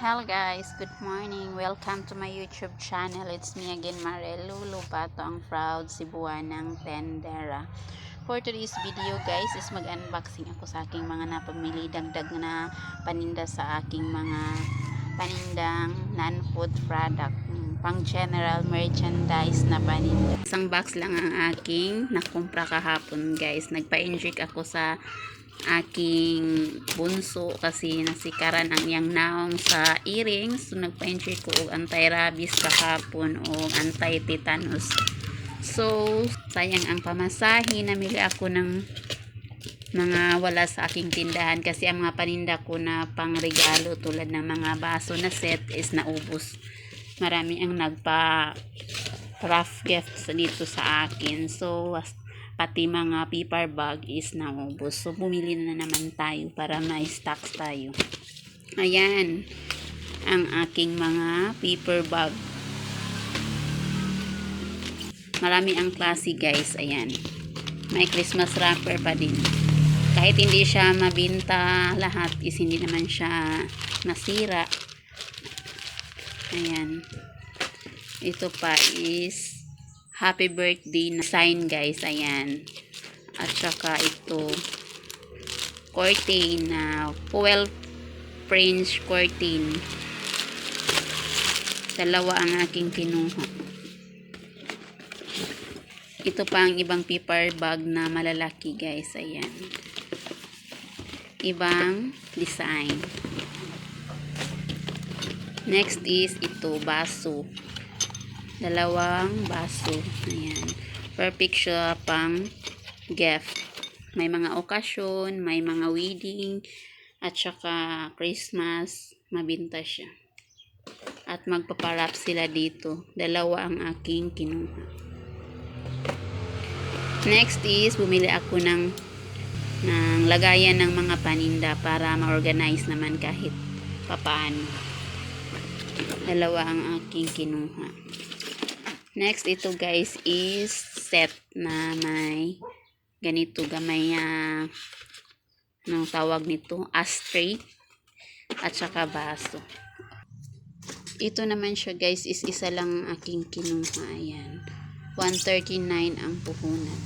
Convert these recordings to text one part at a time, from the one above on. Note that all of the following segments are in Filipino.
Hello guys, good morning. Welcome to my YouTube channel. It's me again, Marelu Lupato, ang proud Cebuanang Tendera. For today's video guys, is mag-unboxing ako sa aking mga napamili dagdag na paninda sa aking mga panindang non-food product. Pang general merchandise na paninda. Isang box lang ang aking nakumpra kahapon guys. Nagpa-inject ako sa aking bunso kasi nasikaran ang iyang naong sa earrings so nagpa-enjoy ko og anti-rabies kahapon o anti-tetanus so sayang ang pamasahe namili ako ng mga wala sa aking tindahan kasi ang mga paninda ko na pangregalo tulad ng mga baso na set is naubos marami ang nagpa craft gifts dito sa akin so pati mga paper bag is naubos. So, bumili na naman tayo para may stocks tayo. Ayan, ang aking mga paper bag. Marami ang klase guys, ayan. May Christmas wrapper pa din. Kahit hindi siya mabinta lahat, is hindi naman siya nasira. Ayan. Ito pa is happy birthday na sign guys. Ayan. At saka ito curtain na 12 French curtain. Dalawa ang aking kinuha. Ito pa ang ibang paper bag na malalaki guys. Ayan. Ibang design next is ito baso dalawang baso. Ayan. Perfect siya pang gift. May mga okasyon, may mga wedding, at saka Christmas, mabinta siya. At magpaparap sila dito. Dalawa ang aking kinuha. Next is, bumili ako ng, ng lagayan ng mga paninda para ma-organize naman kahit papaano. Dalawa ang aking kinuha. Next, ito guys is set na may ganito gamay uh, ng tawag nito, ashtray at saka baso. Ito naman siya guys is isa lang aking kinuha. Ayan. 139 ang puhunan.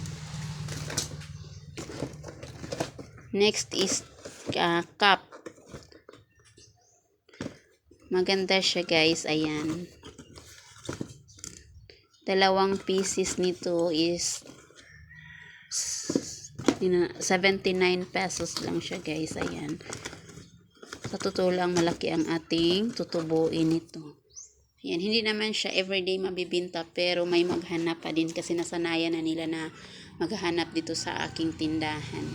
Next is uh, cup. Maganda siya guys. Ayan. Dalawang pieces nito is 79 pesos lang siya guys. Ayan. Sa totoo lang malaki ang ating tutubuin nito. Ayan. Hindi naman siya everyday mabibinta pero may maghanap pa din kasi nasanayan na nila na maghanap dito sa aking tindahan.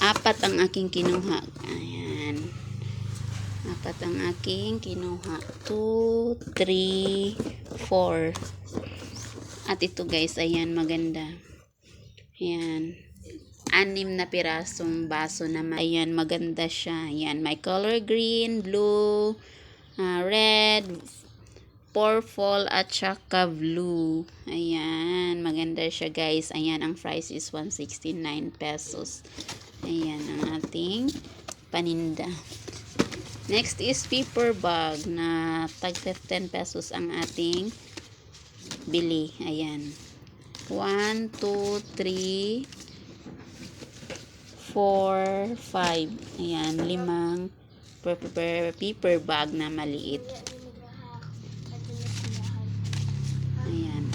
Apat ang aking kinuha. Ayan apat ang aking kinuha. 2, 3, 4 at ito guys ayan maganda. Ayan. Anim na pirasong baso naman ayan maganda siya. Ayan may color green, blue uh, red purple at saka blue. Ayan maganda siya guys. Ayan ang price is 169 pesos. Ayan ang ating paninda Next is paper bag na tag 15 pesos ang ating bili. Ayan. 1, 2, 3, 4, 5. Ayan. Limang paper bag na maliit. Ayan.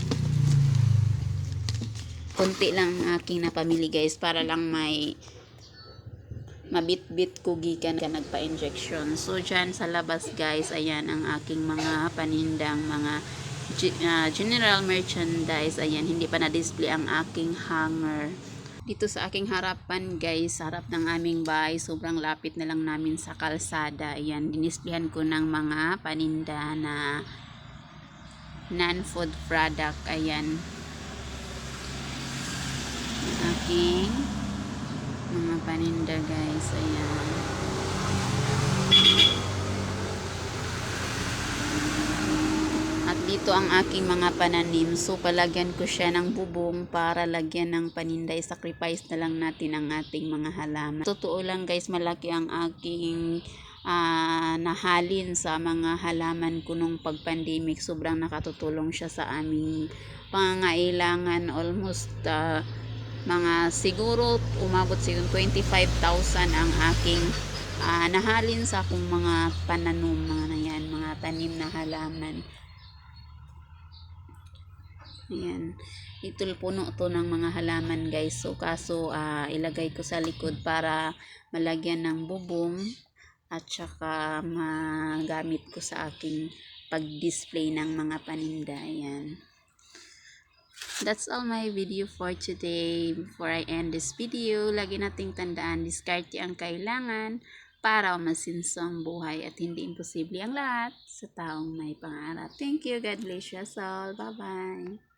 Kunti lang aking napamili guys para lang may mabit-bit ko gikan ka nagpa-injection. So, dyan sa labas guys, ayan ang aking mga panindang mga uh, general merchandise. Ayan, hindi pa na-display ang aking hanger. Dito sa aking harapan guys, harap ng aming bahay, sobrang lapit na lang namin sa kalsada. Ayan, dinisplayhan ko ng mga paninda na non-food product. Ayan. Aking mga paninda guys. Ayan. At dito ang aking mga pananim. So palagyan ko siya ng bubong para lagyan ng paninda. I-sacrifice na lang natin ang ating mga halaman. Totoo lang guys malaki ang aking uh, nahalin sa mga halaman ko nung pag-pandemic. Sobrang nakatutulong siya sa aming pangangailangan. Almost ah, mga siguro umabot siguro 25,000 ang aking ah, nahalin sa akong mga pananom mga na yan, mga tanim na halaman. Ayan. Ito puno to ng mga halaman guys. So kaso ah, ilagay ko sa likod para malagyan ng bubong at saka magamit ko sa aking pag-display ng mga paninda. Ayan. That's all my video for today. Before I end this video, lagi nating tandaan, diskarte ang kailangan para masinso ang buhay at hindi imposible ang lahat sa taong may pangarap. Thank you. God bless you all. Bye-bye.